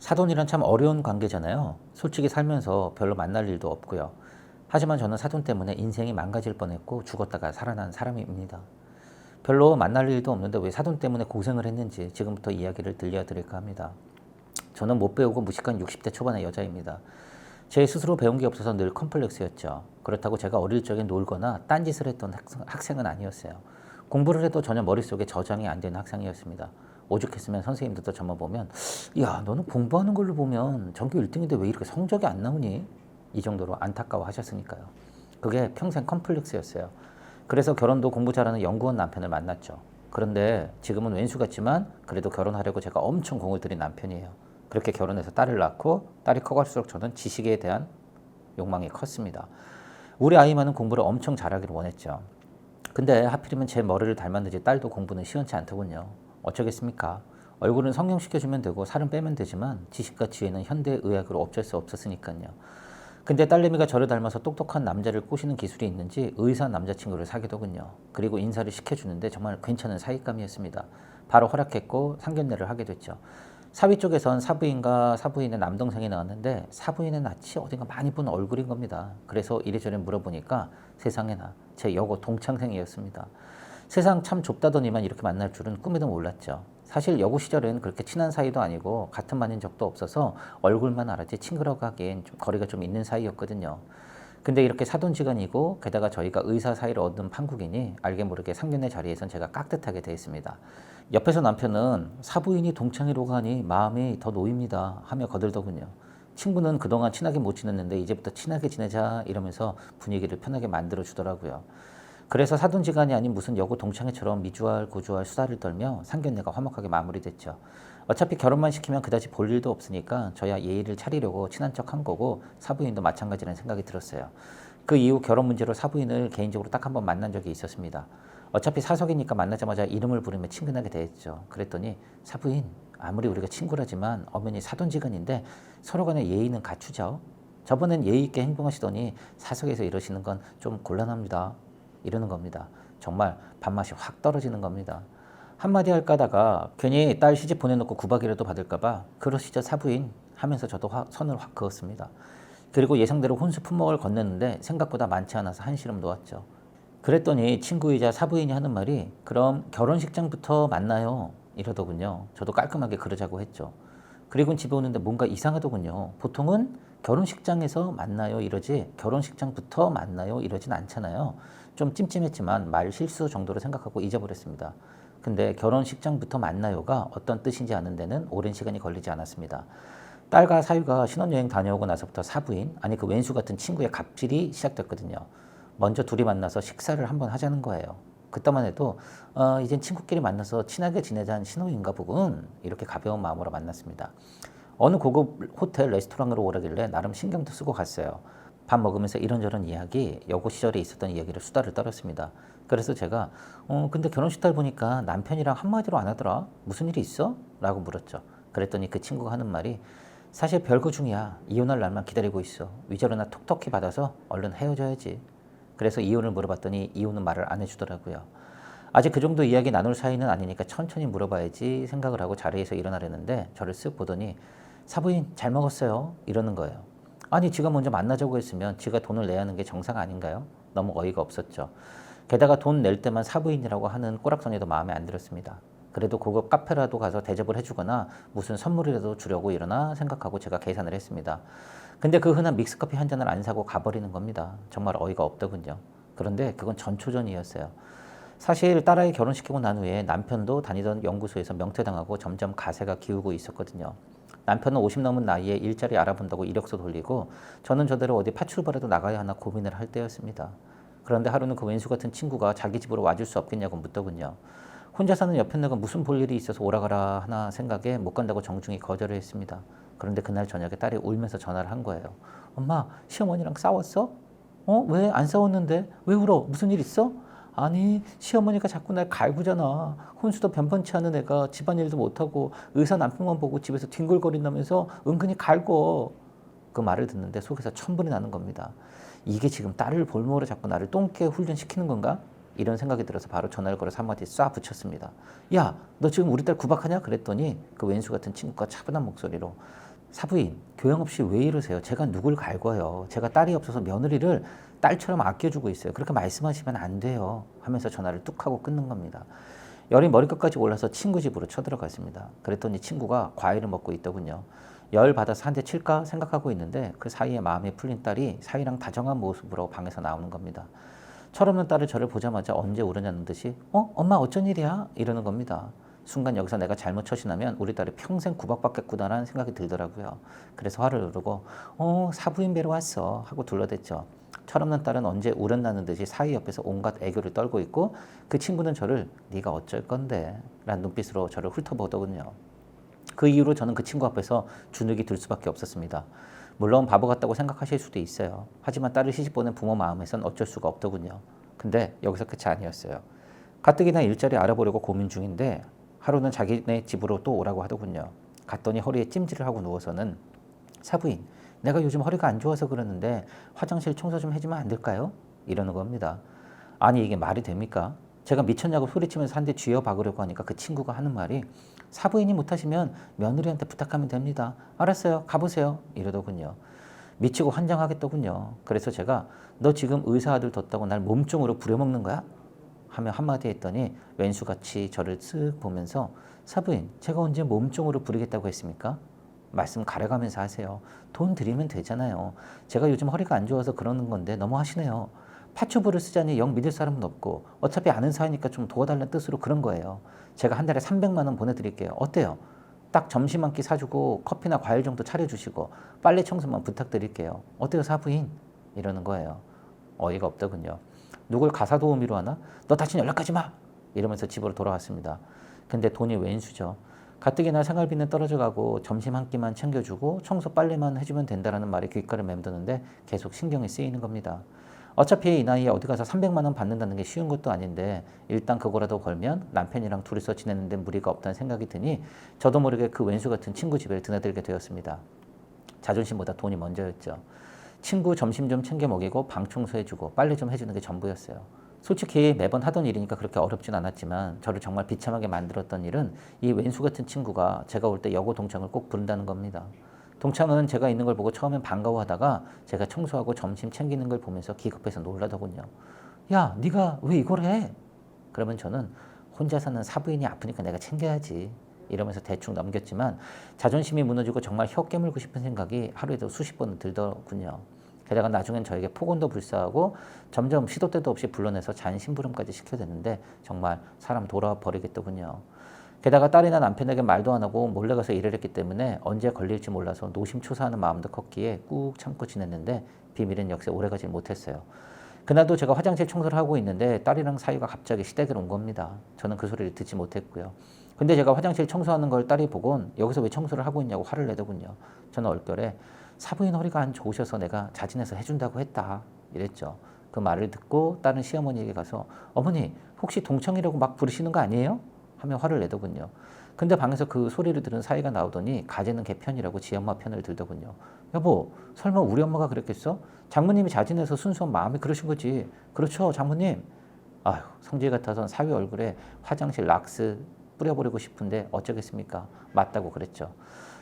사돈이란 참 어려운 관계잖아요. 솔직히 살면서 별로 만날 일도 없고요. 하지만 저는 사돈 때문에 인생이 망가질 뻔했고 죽었다가 살아난 사람입니다. 별로 만날 일도 없는데 왜 사돈 때문에 고생을 했는지 지금부터 이야기를 들려드릴까 합니다. 저는 못 배우고 무식한 60대 초반의 여자입니다. 제 스스로 배운 게 없어서 늘 컴플렉스였죠. 그렇다고 제가 어릴 적에 놀거나 딴짓을 했던 학생- 학생은 아니었어요. 공부를 해도 전혀 머릿속에 저장이 안 되는 학생이었습니다. 오죽했으면 선생님들도 저만 보면 야 너는 공부하는 걸로 보면 전교 1등인데 왜 이렇게 성적이 안 나오니? 이 정도로 안타까워 하셨으니까요. 그게 평생 컴플렉스였어요. 그래서 결혼도 공부 잘하는 연구원 남편을 만났죠. 그런데 지금은 왼수 같지만 그래도 결혼하려고 제가 엄청 공을 들인 남편이에요. 그렇게 결혼해서 딸을 낳고 딸이 커갈수록 저는 지식에 대한 욕망이 컸습니다. 우리 아이만은 공부를 엄청 잘하기를 원했죠. 근데 하필이면 제 머리를 닮았는지 딸도 공부는 시원치 않더군요. 어쩌겠습니까? 얼굴은 성형시켜주면 되고 살은 빼면 되지만 지식과 지혜는 현대의학으로 어쩔 수 없었으니까요. 근데 딸내미가 저를 닮아서 똑똑한 남자를 꼬시는 기술이 있는지 의사 남자친구를 사귀더군요. 그리고 인사를 시켜주는데 정말 괜찮은 사익감이었습니다. 바로 허락했고 상견례를 하게 됐죠. 사위 쪽에선 사부인과 사부인의 남동생이 나왔는데 사부인의 낯이 어딘가 많이 본 얼굴인 겁니다. 그래서 이래저래 물어보니까 세상에나 제 여고 동창생이었습니다. 세상 참 좁다더니만 이렇게 만날 줄은 꿈에도 몰랐죠. 사실 여고 시절은 그렇게 친한 사이도 아니고 같은 반인 적도 없어서 얼굴만 알았지 친구라고 하기엔 좀 거리가 좀 있는 사이였거든요. 근데 이렇게 사돈지간이고 게다가 저희가 의사 사이를 얻은 판국이니 알게 모르게 상견례 자리에선 제가 깍듯하게 돼 있습니다. 옆에서 남편은 사부인이 동창이라고 하니 마음이 더 놓입니다 하며 거들더군요. 친구는 그동안 친하게 못 지냈는데 이제부터 친하게 지내자 이러면서 분위기를 편하게 만들어 주더라고요. 그래서 사돈지간이 아닌 무슨 여고 동창회처럼 미주알 고주알 수다를 떨며 상견례가 화목하게 마무리됐죠. 어차피 결혼만 시키면 그다지 볼 일도 없으니까 저야 예의를 차리려고 친한 척 한 거고 사부인도 마찬가지라는 생각이 들었어요. 그 이후 결혼 문제로 사부인을 개인적으로 딱 한 번 만난 적이 있었습니다. 어차피 사석이니까 만나자마자 이름을 부르며 친근하게 대했죠. 그랬더니 사부인 아무리 우리가 친구라지만 엄연히 사돈지간인데 서로 간의 예의는 갖추죠. 저번엔 예의 있게 행동하시더니 사석에서 이러시는 건 좀 곤란합니다. 이러는 겁니다. 정말 밥맛이 확 떨어지는 겁니다. 한마디 할까 하다가 괜히 딸 시집 보내놓고 구박이라도 받을까봐 그러시죠 사부인 하면서 저도 확, 선을 확 그었습니다. 그리고 예상대로 혼수 품목을 건넸는데 생각보다 많지 않아서 한시름 놓았죠. 그랬더니 친구이자 사부인이 하는 말이 그럼 결혼식장부터 만나요 이러더군요. 저도 깔끔하게 그러자고 했죠. 그리고 집에 오는데 뭔가 이상하더군요. 보통은 결혼식장에서 만나요 이러지 결혼식장부터 만나요 이러진 않잖아요. 좀 찜찜했지만 말 실수 정도로 생각하고 잊어버렸습니다. 근데 결혼식장부터 만나요가 어떤 뜻인지 아는 데는 오랜 시간이 걸리지 않았습니다. 딸과 사유가 신혼여행 다녀오고 나서부터 사부인, 아니 그 왼수 같은 친구의 갑질이 시작됐거든요. 먼저 둘이 만나서 식사를 한번 하자는 거예요. 그때만 해도 어, 이젠 친구끼리 만나서 친하게 지내자는 신호인가 보군 이렇게 가벼운 마음으로 만났습니다. 어느 고급 호텔 레스토랑으로 오라길래 나름 신경도 쓰고 갔어요. 밥 먹으면서 이런저런 이야기, 여고 시절에 있었던 이야기를 수다를 떨었습니다. 그래서 제가 어 근데 결혼식 날 보니까 남편이랑 한마디로 안 하더라. 무슨 일이 있어? 라고 물었죠. 그랬더니 그 친구가 하는 말이 사실 별거 중이야. 이혼할 날만 기다리고 있어. 위자료나 톡톡히 받아서 얼른 헤어져야지. 그래서 이혼을 물어봤더니 이혼은 말을 안 해주더라고요. 아직 그 정도 이야기 나눌 사이는 아니니까 천천히 물어봐야지 생각을 하고 자리에서 일어나려는데 저를 쓱 보더니 사부인 잘 먹었어요 이러는 거예요. 아니 지가 먼저 만나자고 했으면 지가 돈을 내야 하는 게 정상 아닌가요? 너무 어이가 없었죠. 게다가 돈 낼 때만 사부인이라고 하는 꼬락서니도 마음에 안 들었습니다. 그래도 고급 카페라도 가서 대접을 해주거나 무슨 선물이라도 주려고 일어나 생각하고 제가 계산을 했습니다. 근데 그 흔한 믹스커피 한 잔을 안 사고 가버리는 겁니다. 정말 어이가 없더군요. 그런데 그건 전초전이었어요. 사실 딸아이 결혼시키고 난 후에 남편도 다니던 연구소에서 명퇴당하고 점점 가세가 기우고 있었거든요. 남편은 50 넘은 나이에 일자리 알아본다고 이력서 돌리고 저는 저대로 어디 파출부라도 나가야 하나 고민을 할 때였습니다. 그런데 하루는 그 왼수 같은 친구가 자기 집으로 와줄 수 없겠냐고 묻더군요. 혼자 사는 옆에 내가 무슨 볼 일이 있어서 오라 가라 하나 생각에 못 간다고 정중히 거절을 했습니다. 그런데 그날 저녁에 딸이 울면서 전화를 한 거예요. 엄마, 시어머니랑 싸웠어? 어? 왜 안 싸웠는데? 왜 울어? 무슨 일 있어? 아니, 시어머니가 자꾸 날 갈구잖아. 혼수도 변변치 않은 애가 집안일도 못하고 의사 남편만 보고 집에서 뒹굴거린다면서 은근히 갈고. 그 말을 듣는데 속에서 천불이 나는 겁니다. 이게 지금 딸을 볼모로 자꾸 나를 똥개 훈련시키는 건가? 이런 생각이 들어서 바로 전화를 걸어서 한마디 쏴 붙였습니다. 야, 너 지금 우리 딸 구박하냐? 그랬더니 그 왼수 같은 친구가 차분한 목소리로 사부인 교양 없이 왜 이러세요? 제가 누굴 갈궈요? 제가 딸이 없어서 며느리를 딸처럼 아껴주고 있어요. 그렇게 말씀하시면 안 돼요. 하면서 전화를 뚝 하고 끊는 겁니다. 열이 머리끝까지 올라서 친구 집으로 쳐들어갔습니다. 그랬더니 친구가 과일을 먹고 있더군요. 열 받아서 한 대 칠까 생각하고 있는데 그 사이에 마음이 풀린 딸이 사이랑 다정한 모습으로 방에서 나오는 겁니다. 철없는 딸을 저를 보자마자 언제 울었냐는 듯이 어? 엄마 어쩐 일이야? 이러는 겁니다. 순간 여기서 내가 잘못 처신하면 우리 딸이 평생 구박받겠구나라는 생각이 들더라고요. 그래서 화를 누르고 어 사부인 뵈러 왔어 하고 둘러댔죠. 철없는 딸은 언제 울었나는 듯이 사위 옆에서 온갖 애교를 떨고 있고 그 친구는 저를 네가 어쩔 건데 라는 눈빛으로 저를 훑어보더군요. 그 이후로 저는 그 친구 앞에서 주눅이 들 수밖에 없었습니다. 물론 바보 같다고 생각하실 수도 있어요. 하지만 딸을 시집보낸 부모 마음에선 어쩔 수가 없더군요. 근데 여기서 끝이 아니었어요. 가뜩이나 일자리 알아보려고 고민 중인데 하루는 자기네 집으로 또 오라고 하더군요. 갔더니 허리에 찜질을 하고 누워서는 사부인, 내가 요즘 허리가 안 좋아서 그러는데 화장실 청소 좀 해주면 안 될까요? 이러는 겁니다. 아니 이게 말이 됩니까? 제가 미쳤냐고 소리치면서 한 대 쥐어 박으려고 하니까 그 친구가 하는 말이 사부인이 못하시면 며느리한테 부탁하면 됩니다. 알았어요. 가보세요. 이러더군요. 미치고 환장하겠더군요. 그래서 제가 너 지금 의사 아들 뒀다고 날 몸종으로 부려먹는 거야? 하며 한마디 했더니 왼수같이 저를 쓱 보면서 사부인 제가 언제 몸종으로 부리겠다고 했습니까? 말씀 가려가면서 하세요. 돈 드리면 되잖아요. 제가 요즘 허리가 안 좋아서 그러는 건데 너무 하시네요. 파초부를 쓰자니 영 믿을 사람은 없고 어차피 아는 사이니까 좀 도와달라는 뜻으로 그런 거예요. 제가 한 달에 300만 원 보내드릴게요. 어때요? 딱 점심 한 끼 사주고 커피나 과일 정도 차려주시고 빨래 청소만 부탁드릴게요. 어때요 사부인? 이러는 거예요. 어이가 없더군요. 누굴 가사 도우미로 하나? 너 다시 연락하지 마! 이러면서 집으로 돌아왔습니다. 근데 돈이 웬수죠. 가뜩이나 생활비는 떨어져 가고 점심 한 끼만 챙겨주고 청소 빨래만 해주면 된다라는 말에 귓가를 맴도는데 계속 신경이 쓰이는 겁니다. 어차피 이 나이에 어디 가서 300만 원 받는다는 게 쉬운 것도 아닌데 일단 그거라도 벌면 남편이랑 둘이서 지내는 데 무리가 없다는 생각이 드니 저도 모르게 그 왼수 같은 친구 집에 드나들게 되었습니다. 자존심보다 돈이 먼저였죠. 친구 점심 좀 챙겨 먹이고 방 청소해주고 빨래 좀 해주는 게 전부였어요. 솔직히 매번 하던 일이니까 그렇게 어렵진 않았지만 저를 정말 비참하게 만들었던 일은 이 왼수 같은 친구가 제가 올 때 여고 동창을 꼭 부른다는 겁니다. 동창은 제가 있는 걸 보고 처음엔 반가워하다가 제가 청소하고 점심 챙기는 걸 보면서 기겁해서 놀라더군요. 야, 네가 왜 이걸 해? 그러면 저는 혼자 사는 사부인이 아프니까 내가 챙겨야지. 이러면서 대충 넘겼지만 자존심이 무너지고 정말 혀 깨물고 싶은 생각이 하루에도 수십 번 들더군요. 게다가 나중엔 저에게 폭언도 불사하고 점점 시도 때도 없이 불러내서 잔 심부름까지 시켜대는데 정말 사람 돌아버리겠더군요. 게다가 딸이나 남편에게 말도 안 하고 몰래 가서 일을 했기 때문에 언제 걸릴지 몰라서 노심초사하는 마음도 컸기에 꾹 참고 지냈는데 비밀은 역시 오래가지 못했어요. 그날도 제가 화장실 청소를 하고 있는데 딸이랑 사이가 갑자기 시댁을 온 겁니다. 저는 그 소리를 듣지 못했고요. 근데 제가 화장실 청소하는 걸 딸이 보곤 여기서 왜 청소를 하고 있냐고 화를 내더군요. 저는 얼결에 사부인 허리가 안 좋으셔서 내가 자진해서 해준다고 했다. 이랬죠. 그 말을 듣고 딸은 시어머니에게 가서 어머니 혹시 동창이라고 막 부르시는 거 아니에요? 하며 화를 내더군요. 근데 방에서 그 소리를 들은 사이가 나오더니 가재는 걔 편이라고 지 엄마 편을 들더군요. 여보 설마 우리 엄마가 그랬겠어? 장모님이 자진해서 순수한 마음이 그러신 거지. 그렇죠 장모님. 아휴 성질 같아선 사위 얼굴에 화장실 락스 뿌려버리고 싶은데 어쩌겠습니까? 맞다고 그랬죠.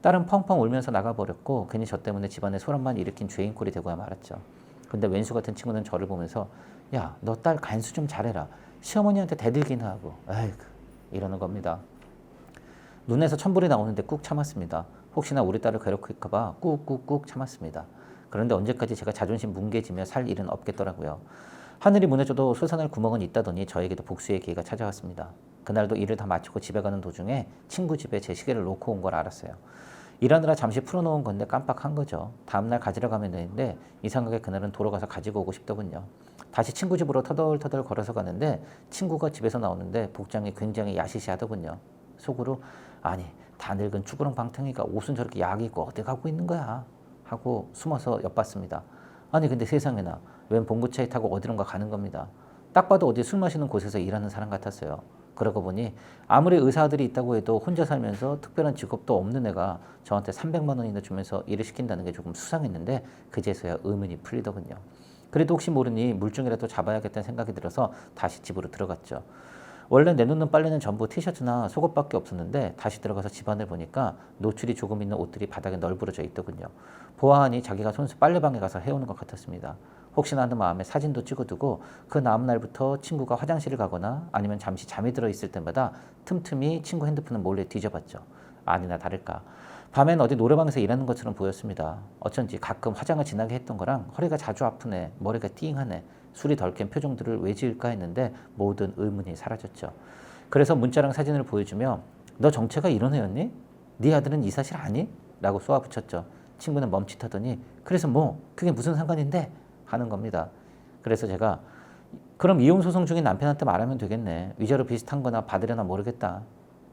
딸은 펑펑 울면서 나가버렸고 괜히 저 때문에 집안에 소란만 일으킨 죄인 꼴이 되고야 말았죠. 근데 왼수 같은 친구는 저를 보면서 야 너 딸 간수 좀 잘해라. 시어머니한테 대들기나 하고 아이고 이러는 겁니다. 눈에서 천불이 나오는데 꾹 참았습니다. 혹시나 우리 딸을 괴롭힐까봐 꾹꾹꾹 참았습니다. 그런데 언제까지 제가 자존심 뭉개지며 살 일은 없겠더라고요. 하늘이 무너져도 솟아날 구멍은 있다더니 저에게도 복수의 기회가 찾아왔습니다. 그날도 일을 다 마치고 집에 가는 도중에 친구 집에 제 시계를 놓고 온 걸 알았어요. 일하느라 잠시 풀어놓은 건데 깜빡한 거죠. 다음날 가지러 가면 되는데 이상하게 그날은 돌아가서 가지고 오고 싶더군요. 다시 친구 집으로 터덜터덜 걸어서 가는데 친구가 집에서 나오는데 복장이 굉장히 야시시하더군요. 속으로 아니 다 늙은 쭈그렁 방탱이가 옷은 저렇게 약 입고 어디 가고 있는 거야 하고 숨어서 엿봤습니다. 아니 근데 세상에나 웬 봉구차에 타고 어디론가 가는 겁니다. 딱 봐도 어디 술 마시는 곳에서 일하는 사람 같았어요. 그러고 보니 아무리 의사들이 있다고 해도 혼자 살면서 특별한 직업도 없는 애가 저한테 300만 원이나 주면서 일을 시킨다는 게 조금 수상했는데 그제서야 의문이 풀리더군요. 그래도 혹시 모르니 물중이라도 잡아야겠다는 생각이 들어서 다시 집으로 들어갔죠. 원래 내놓는 빨래는 전부 티셔츠나 속옷밖에 없었는데 다시 들어가서 집안을 보니까 노출이 조금 있는 옷들이 바닥에 널브러져 있더군요. 보아하니 자기가 손수 빨래방에 가서 해오는 것 같았습니다. 혹시나 하는 마음에 사진도 찍어두고 그 다음 날부터 친구가 화장실을 가거나 아니면 잠시 잠이 들어 있을 때마다 틈틈이 친구 핸드폰을 몰래 뒤져봤죠. 아니나 다를까. 밤엔 어디 노래방에서 일하는 것처럼 보였습니다. 어쩐지 가끔 화장을 진하게 했던 거랑 허리가 자주 아프네, 머리가 띵하네, 술이 덜 깬 표정들을 왜 지을까 했는데 모든 의문이 사라졌죠. 그래서 문자랑 사진을 보여주며 너 정체가 이런 애였니? 네 아들은 이 사실 아니? 라고 쏘아붙였죠. 친구는 멈칫하더니 그래서 뭐 그게 무슨 상관인데? 하는 겁니다. 그래서 제가 그럼 이혼 소송 중인 남편한테 말하면 되겠네. 위자료 비슷한 거나 받으려나 모르겠다.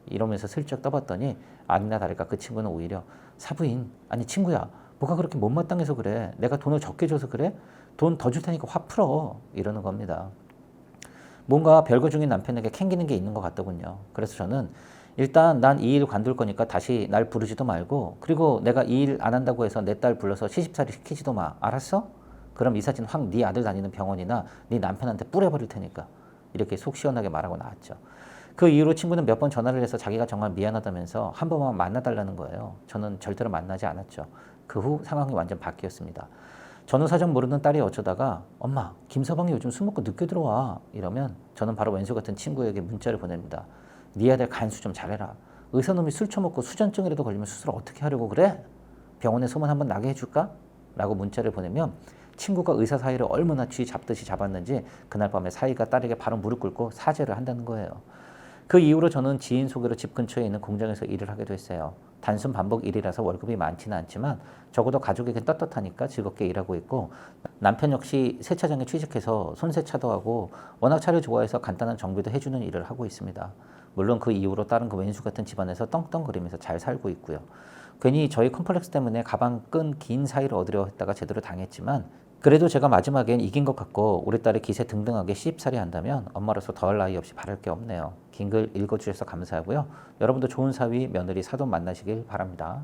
이러면서 슬쩍 떠봤더니 아니나 다를까 그 친구는 오히려 사부인 아니 친구야 뭐가 그렇게 못마땅해서 그래 내가 돈을 적게 줘서 그래 돈 더 줄 테니까 화 풀어 이러는 겁니다 뭔가 별거 중인 남편에게 캥기는 게 있는 것 같더군요 그래서 저는 일단 난 이 일 관둘 거니까 다시 날 부르지도 말고 그리고 내가 이 일 안 한다고 해서 내 딸 불러서 시집살이 시키지도 마 알았어? 그럼 이 사진 확 네 아들 다니는 병원이나 네 남편한테 뿌려버릴 테니까 이렇게 속 시원하게 말하고 나왔죠 그 이후로 친구는 몇 번 전화를 해서 자기가 정말 미안하다면서 한 번만 만나달라는 거예요. 저는 절대로 만나지 않았죠. 그 후 상황이 완전 바뀌었습니다. 전후 사정 모르는 딸이 어쩌다가 엄마 김서방이 요즘 술 먹고 늦게 들어와 이러면 저는 바로 왼수 같은 친구에게 문자를 보냅니다. 네 아들 간수 좀 잘해라. 의사놈이 술 처먹고 수전증이라도 걸리면 수술 어떻게 하려고 그래? 병원에 소문 한번 나게 해줄까? 라고 문자를 보내면 친구가 의사 사이를 얼마나 쥐 잡듯이 잡았는지 그날 밤에 사이가 딸에게 바로 무릎 꿇고 사죄를 한다는 거예요. 그 이후로 저는 지인 소개로 집 근처에 있는 공장에서 일을 하게 됐어요. 단순 반복 일이라서 월급이 많지는 않지만 적어도 가족에게 떳떳하니까 즐겁게 일하고 있고 남편 역시 세차장에 취직해서 손세차도 하고 워낙 차를 좋아해서 간단한 정비도 해주는 일을 하고 있습니다. 물론 그 이후로 다른 그 왼수 같은 집안에서 떵떵거리면서 잘 살고 있고요. 괜히 저희 컴플렉스 때문에 가방 끈 긴 사이를 얻으려 했다가 제대로 당했지만 그래도 제가 마지막엔 이긴 것 같고 우리 딸의 기세 등등하게 시집살이 한다면 엄마로서 더할 나위 없이 바랄 게 없네요. 긴 글 읽어주셔서 감사하고요. 여러분도 좋은 사위, 며느리, 사돈 만나시길 바랍니다.